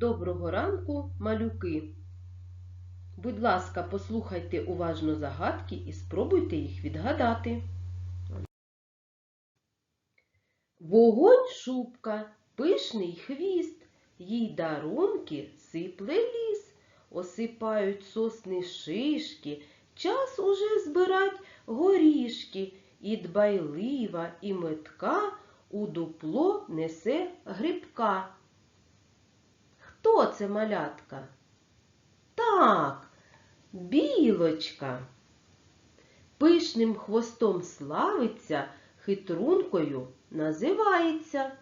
Доброго ранку, малюки! Будь ласка, послухайте уважно загадки і спробуйте їх відгадати. Вогонь шубка, пишний хвіст, їй дарунки сипле ліс, осипають сосни шишки, час уже збирать горішки, і дбайлива, і метка у дупло несе грибка. Хто це малятка? Так, білочка. Пишним хвостом славиться, хитрункою називається.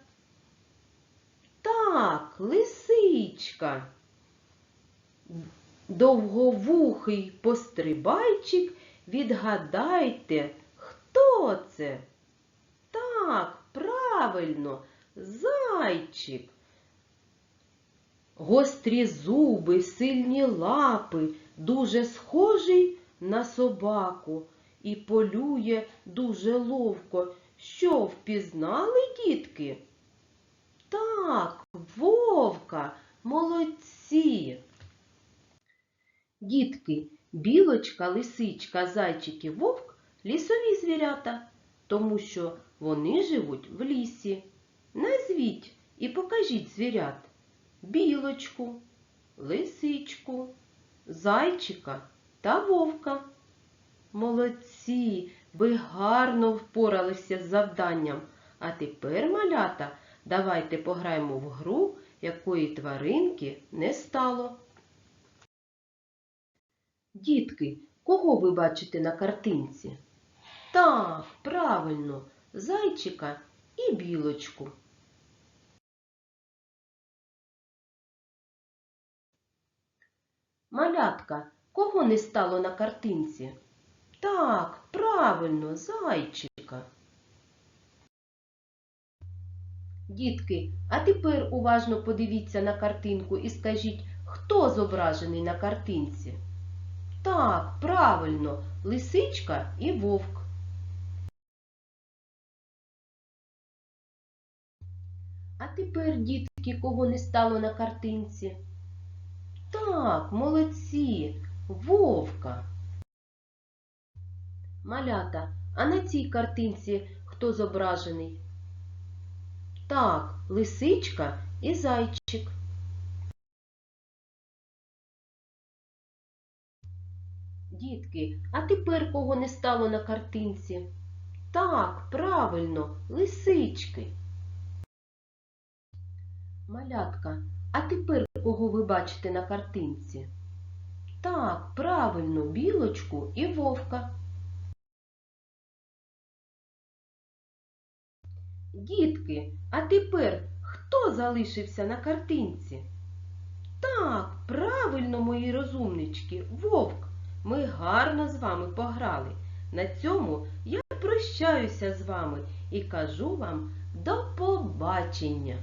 Так, лисичка. Довговухий пострибайчик, відгадайте, хто це? Так, правильно, зайчик. Гострі зуби, сильні лапи, дуже схожий на собаку і полює дуже ловко. Що впізнали, дітки? Так, вовка, молодці. Дітки, білочка, лисичка, зайчик і вовк лісові звірята, тому що вони живуть в лісі. Назвіть і покажіть звірят білочку, лисичку, зайчика та вовка. Молодці, ви гарно впоралися з завданням. А тепер, малята, давайте пограємо в гру, якої тваринки не стало. Дітки, кого ви бачите на картинці? Так, правильно, зайчика і білочку. Малятка, кого не стало на картинці? Так, правильно, зайчика. Дітки, а тепер уважно подивіться на картинку і скажіть, хто зображений на картинці? Так, правильно, лисичка і вовк. А тепер, дітки, кого не стало на картинці? Так, молодці, вовка. Малята, а на цій картинці хто зображений? Так, лисичка і зайчик. Дітки, а тепер кого не стало на картинці? Так, правильно, лисички. Малятка, а тепер кого ви бачите на картинці? Так, правильно, білочку і вовка. Дітки, а тепер хто залишився на картинці? Так, правильно, мої розумнички, вовк. Ми гарно з вами пограли. На цьому я прощаюся з вами і кажу вам до побачення.